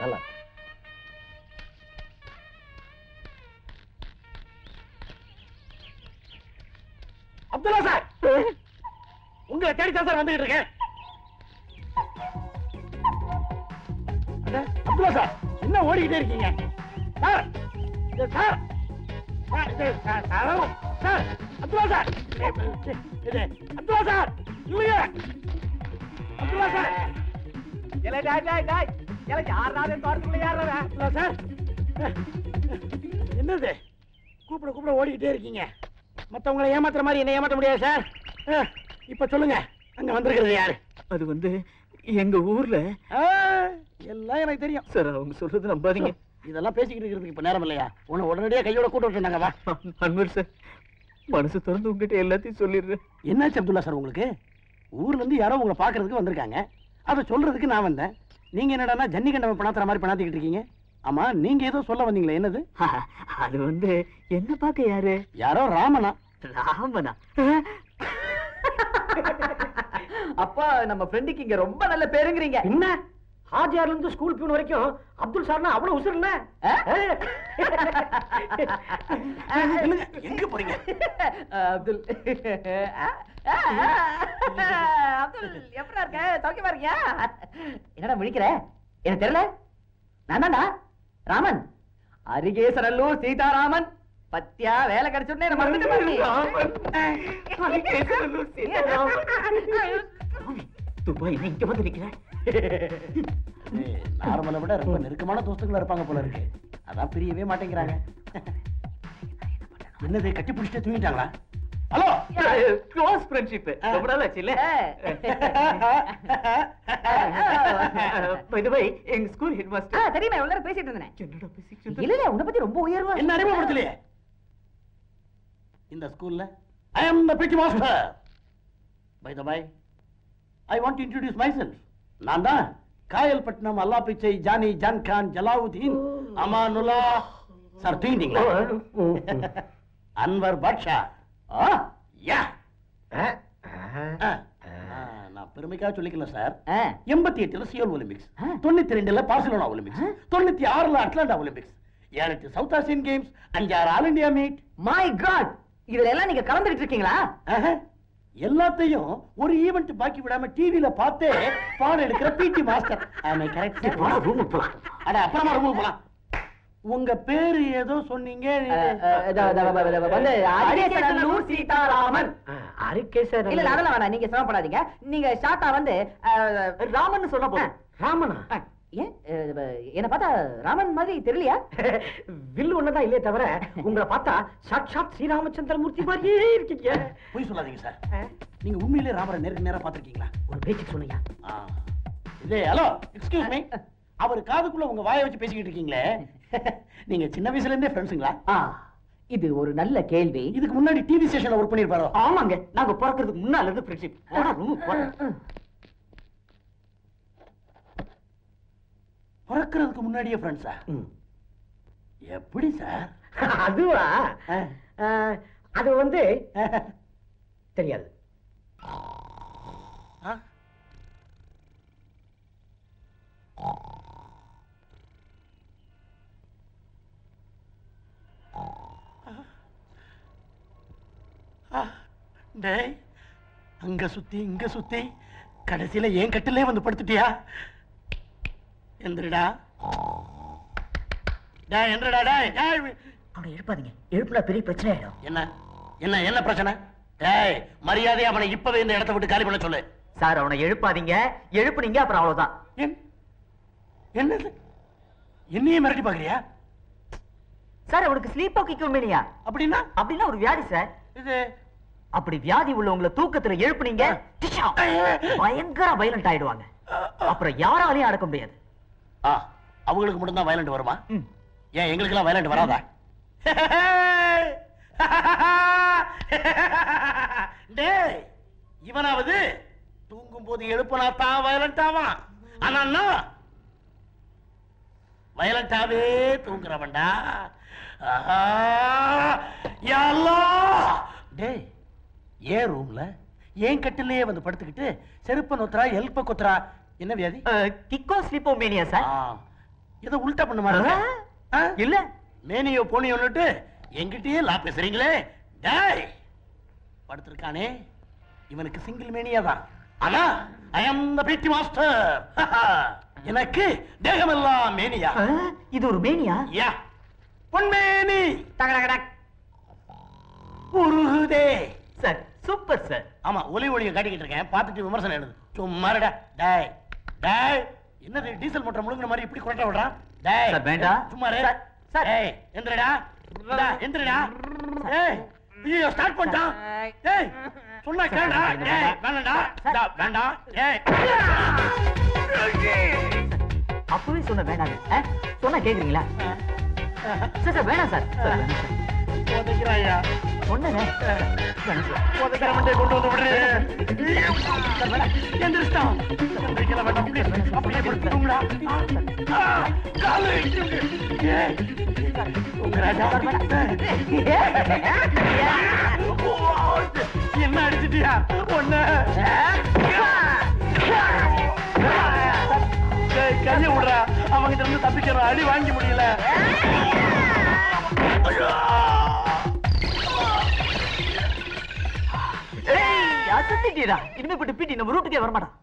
நல்லா அப்துல்லா சார் உங்களை தேடி சார் வந்துகிட்டு இருக்கேன். அப்துல்லா சார் என்ன ஓடிக்கிட்டே இருக்கீங்க? Sir sir. Sir Abdullah sir Abdullah sir இல்லையா. அப்துல்லா சார் இல்லை டாய் டாய் டாய். இல்ல யாராவது தோட்டத்துக்குள்ள யாரா அப்துல்லா சார். என்னது? கூப்பிட கூப்பிட ஓடிக்கிட்டே இருக்கீங்க. மத்தவங்களை ஏமாத்துற மாதிரி என்ன ஏமாத்த முடியாது சார். இப்ப சொல்லுங்க. அங்க வந்திருக்கிறது யாரு? அது வந்து எங்க ஊர்ல. எல்லாம் எனக்கு தெரியும். சார் அவங்க சொல்றது நம்பாதீங்க. இதெல்லாம் பேசிக்கிட்டு இருக்கிறதுக்கு இப்ப நேரம் இல்லையா? உன்னை உடனடியா கையோட கூட்ட வச்சிருந்தாங்க வா. அன்வர் சார் மனசு திறந்து உங்ககிட்ட எல்லாத்தையும் சொல்லிடுறேன். என்னாச்சு அப்துல்லா சார் உங்களுக்கு? ஊர்ல இருந்து யாரோ உங்களை பாக்குறதுக்கு வந்திருக்காங்க. அதை சொல்றதுக்கு நான் வந்தேன். நீங்க என்னடான்னா ஜன்னி கண்டவன் பணாத்துற மாதிரி பணாத்திக்கிட்டு இருக்கீங்க? ஆமா நீங்க ஏதோ சொல்ல வந்தீங்களே என்னது? அது வந்து என்ன பார்க்க யாரு? யாரோ ராமனா? ராமனா? அப்பா நம்ம ஃப்ரெண்டுக்கு இங்க ரொம்ப நல்ல பேருங்கிறீங்க. என்ன? ஹாஜியார்ல இருந்து ஸ்கூல் பியூன் வரைக்கும் அப்துல் சார்னா அவ்வளவு உசுர் இல்லைங்க, எங்க போறீங்க அப்துல் அப்துல் எப்படா இருக்க சௌக்கியமா இருக்கியா என்னடா விழிக்கிற எனக்கு தெரியல நான் தான்டா ராமன் அரிகேசரல்லூர் சீதாராமன் பத்தியா வேலை கிடைச்சுடனே நம்ம துபாய் இங்க வந்து நிக்கிறேன் நார்மலை விட ரொம்ப நெருக்கமான தோஸ்துங்களா இருப்பாங்க போல இருக்கு. அதான் பிரியவே மாட்டேங்கிறாங்க. என்னது கட்டி பிடிச்சிட்டு தூங்கிட்டாங்களா? ஹலோ! க்ளோஸ் ஃப்ரெண்ட்ஷிப் ரொம்ப நாள் ஆச்சு இல்ல பை தி வே எங்க ஸ்கூல் ஹெட் மாஸ்டர் தெரியுமா எவ்வளவு நேரம் பேசிட்டு இருந்தேன். என்னடா பேசிட்டு இல்ல இல்ல உன்னை பத்தி ரொம்ப உயர்வா என்ன அறிமுகப்படுத்தலையே? இந்த ஸ்கூல்ல I am the PT master by the I want to introduce myself நான் தான் காயல்பட்டினம் அல்லா பிச்சை ஜானி ஜான் கான் ஜலாவுதீன் அமானுல்லா. சார் தூங்கிட்டீங்களா? அன்வர் பாட்ஷா. ஆ யா. ஆ, ஆ, நான் பெருமைக்காக சொல்லிக்கல சார். எண்பத்தி எட்டுல சியோல் ஒலிம்பிக்ஸ். தொண்ணூத்தி ரெண்டுல பார்சிலோனா ஒலிம்பிக்ஸ். தொண்ணூத்தி ஆறுல அட்லாண்டா ஒலிம்பிக்ஸ். ஏழு சவுத் ஆசியன் கேம்ஸ் அஞ்சாறு all India meet. My God இதுல எல்லாம் நீங்க கலந்துட்டு இருக்கீங்களா? எல்லாத்தையும் ஒரு ஈவென்ட் பாக்கி விடாம டிவில பார்த்தே பாடம் எடுக்கிற பிடி மாஸ்டர் ஆமே கரெக்ட் ரூமுக்கு போலாம். அட அப்புறமா ரூமுக்கு போலாம். உங்க பேரு ஏதோ சொன்னீங்க சீதாராமன். அரிகேசர் இல்ல அதெல்லாம் வேணாம் நீங்க சிரமப்படாதீங்க. நீங்க ஷார்ட்டா வந்து ராமன் சொன்னா போதும். ராமனா? ஏன்? என்ன பார்த்தா ராமன் மாதிரி தெரியலையா? வில்லு ஒண்ணுதான் இல்லையே தவிர உங்களை பார்த்தா சாட்சாத் ஸ்ரீராமச்சந்திரமூர்த்தி மாதிரியே இருக்கீங்க. பொய் சொல்லாதீங்க சார். நீங்க உண்மையிலே ராமரை நேருக்கு நேரா பாத்திருக்கீங்களா ஒரு பேச்சுக்கு சொன்னீங்க இதே ஹலோ எக்ஸ்கியூஸ் மீ அவர் காதுக்குள்ள உங்க வாயை வச்சு பேசிக்கிட்டு இருக்கீங்களே. நீங்க சின்ன வயசுல இருந்தே ஃப்ரெண்ட்ஸுங்களா இது ஒரு நல்ல கேள்வி. இதுக்கு முன்னாடி டிவி ஸ்டேஷன்ல ஒர்க் பண்ணிருப்பாரோ ஆமாங்க நாங்க பிறக்கிறதுக்கு முன்னால இருந்து ஃப்ரெண்ட்ஷிப் போடா ரூமுக்கு போடா பிறக்கிறதுக்கு முன்னாடியே ஃப்ரெண்ட்ஸா எப்படி சார் அதுவா? அது வந்து தெரியாது. டேய் அங்க சுத்தி இங்க சுத்தி கடைசியில ஏன் கட்டிலே வந்து படுத்துட்டியா? எந்திரடா. எந்திரடா டேய் டேய் அவனை எழுப்பாதீங்க. எழுப்புனா பெரிய பிரச்சனை ஆயிடும் என்ன? என்ன என்ன பிரச்சனை? டேய் மரியாதை அவனை இப்பவே இந்த இடத்தை விட்டு காலி பண்ண சொல்லு. சார் அவனை எழுப்பாதீங்க. எழுப்புனீங்க அப்புறம் அவ்வளவுதான். என் என்னது? என்னையே மிரட்டி பாக்குறியா சார் அவனுக்கு ஸ்லீப் ஆக்கிக்கோமேனியா அப்படின்னா? அப்படின்னா ஒரு வியாதி சார். இது? அப்படி வியாதி உள்ளவங்களை தூக்கத்துல எழுப்புனீங்க பயங்கர வயலண்ட் ஆயிடுவாங்க. அப்புறம் யாராலையும் அடக்க முடியாது. ஆ அவங்களுக்கு மட்டும்தான் வயலண்ட் வருமா. ஏன் எங்களுக்கெல்லாம் வயலண்ட் வராதா? டேய் இவனாவது தூங்கும் போது எழுப்புனா தான் வயலண்ட் ஆவான் ஆனா வயலண்டாவே தூங்குறவன்டா. டேய் ஏன் ரூம்ல ஏன் கட்டிலேயே வந்து படுத்துக்கிட்டு செருப்ப நொத்துறா எல்ப கொத்துறா? என்ன வியாதி? கிக்கோ ஸ்லீப்போமேனியா சார் ஏதோ உல்டா பண்ண மாதிரி? இல்ல. மேனியோ போனியோன்னுட்டு எங்கிட்டயே லா பேசுறீங்களே. டேய் படுத்திருக்கானே. இவனுக்கு சிங்கிள் மேனியா தான். ஆனா ஐ அம் த பிடி மாஸ்டர் எனக்கு தேகமெல்லாம் மேனியா. இது ஒரு மேனியா? யா. பொன்மேனி உருகுதே. Sir super sir. ஆமா ஒலி ஒளியை காட்டிக்கிட்டு இருக்கேன். பார்த்துட்டு விமர்சனம் எழுது. சும்மாடா டேய். டேய் என்னது டீசல் மோட்டர் முழுங்கின மாதிரி இப்படி கொரட்டை விடுறான் டேய் சார், வேண்டாம். சும்மா இரு. சார். டேய் எந்திரடா. இந்தா, எந்திரடா. டேய் ஐயோ ஸ்டார்ட் பண்ணிட்டான். டேய் சொன்னா கேடா டேய் வேண்டாம்டா டா, வேண்டாம். டேய் அப்பவே சொன்ன வேணாங்க ஆ, சொன்னா கேக்குறீங்களா? சார் சார் வேணாம் சார். சார் வேணாம் சார். உதைக்கிறாயா. உதைக்கிற மண்டே கொண்டு வந்து விடுறே எந்திரிச்சிட்டான். எந்திரிக்கல வேண்டாம். please. அப்படியே படுத்துக்கோங்களா காலு. ஏய் உங்கராஜா என்ன அடிச்சிட்டியா? டேய், கைய விடுறா. இருந்து அடி வாங்கி முடியல. ஐயோ! ஏய், இனிமே போட்டு பீட்டி நம்ம ரூட்டுக்கே வரமாடா வரமாட்டான்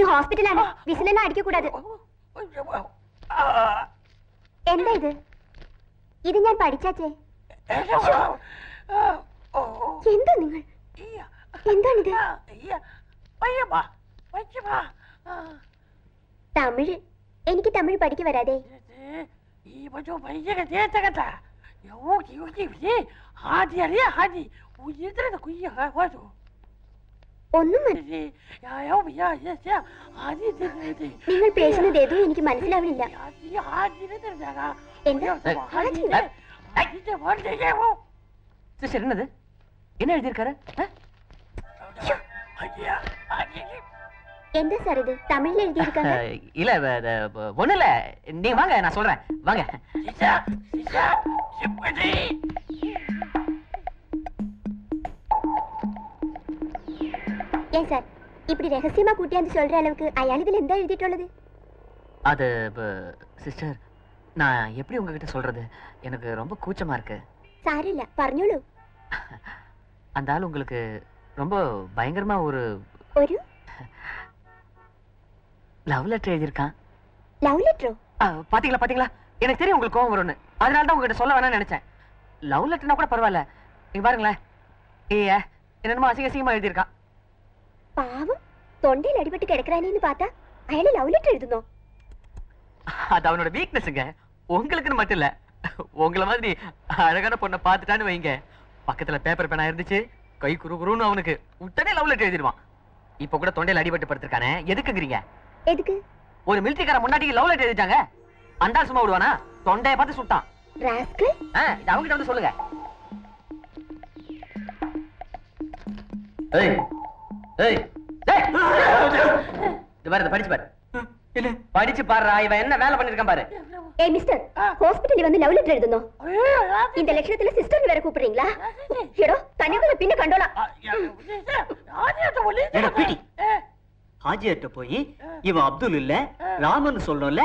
ഇത് ഹോസ്പിറ്റലാണ്. വിസിലെല്ലാം അടിக்க കൂടാതെ എന്താ ഇത്? ഇത് ഞാൻ പഠിച്ചാച്ചേ എന്താ നിങ്ങൾ? എന്താണിത്? തമിഴ്. എനിക്ക് തമിഴ് പഠിക്ക വരാതെ. ഒന്നും നിങ്ങൾ പേശുന്നത് ഏതോ എനിക്ക് മനസ്സിലാവണില്ല என்னது என்ன எழுதியிருக்காரு எந்த சார் இது தமிழ்ல எழுதியிருக்காங்க இல்ல ஒண்ணு இல்ல நீங்க வாங்க நான் சொல்றேன் வாங்க ஏன் சார் இப்படி ரகசியமா கூட்டியாந்து சொல்ற அளவுக்கு அயாள் இதுல എന്താ എഴുതിയിട്ടുള്ളത് அது சிஸ்டர் நான் எப்படி உங்ககிட்ட சொல்றது எனக்கு ரொம்ப கூச்சமா இருக்கு സാരില്ല പറഞ്ഞോളൂ அந்த ஆள் உங்களுக்கு ரொம்ப பயங்கரமா ஒரு ഒരു லவ் லெட்டர் எழுதியிருக்கான் ലവ് ലെറ്ററോ ஆ, பாத்தீங்களா பாத்தீங்களா எனக்கு தெரியும் உங்களுக்கு கோவம் வரும்னு அதனால தான் உங்ககிட்ட சொல்ல வேணாம்னு நினைச்சேன் லவ் லெட்டர்னா கூட பரவாயில்ல நீங்க பாருங்களேன் ஏ என்னென்னமோ அசிங்க அசிங்கமா எழுதியிருக்கான் പാവം തൊണ്ടയിൽ അടിപെട്ട് കിടക്കറാനേന്ന് പാത്താ അയാള് ലവ് ലെറ്റർ എഴുതുന്നോ அது அவனோட வீக்னஸ்ங்க உங்களுக்குன்னு மட்டும் இல்ல உங்கள மாதிரி அழகான பொண்ணை பார்த்துட்டான்னு வைங்க பக்கத்துல பேப்பர் பேனா இருந்துச்சு கை குரு குருன்னு அவனுக்கு உடனே லவ் லெட்டர் எழுதிடுவான் இப்ப கூட தொண்டையில அடிபட்டு படுத்திருக்கானே எதுக்குங்கிறீங்க எதுக்கு ஒரு மிலிட்டரிக்கார முன்னாடி லவ் லெட்டர் எழுதிட்டாங்க அந்த ஆள் சும்மா விடுவானா தொண்டைய பார்த்து சுட்டான் റാസ്കൽ ஆ, இது அவங்கிட்ட வந்து சொல்லுங்க ஏய் ஏய் டேய் இது பாரு இதை படிச்சு பாரு படிச்சு பாருடா இவன் என்ன வேலை பண்ணிருக்கான் பாரு ஏய் மிஸ்டர் ஹாஸ்பிட்டல்ல வந்து லவ் லெட்டர் எழுதணும் இந்த லட்சணத்துல சிஸ்டர் வேற கூப்பிடுறீங்களா எடோ தனியாக பின்ன கண்டோலாம் ஏடா. ஹாஜியார்ட்ட போய் இவன் அப்துல் இல்ல ராமன் சொல்லுங்க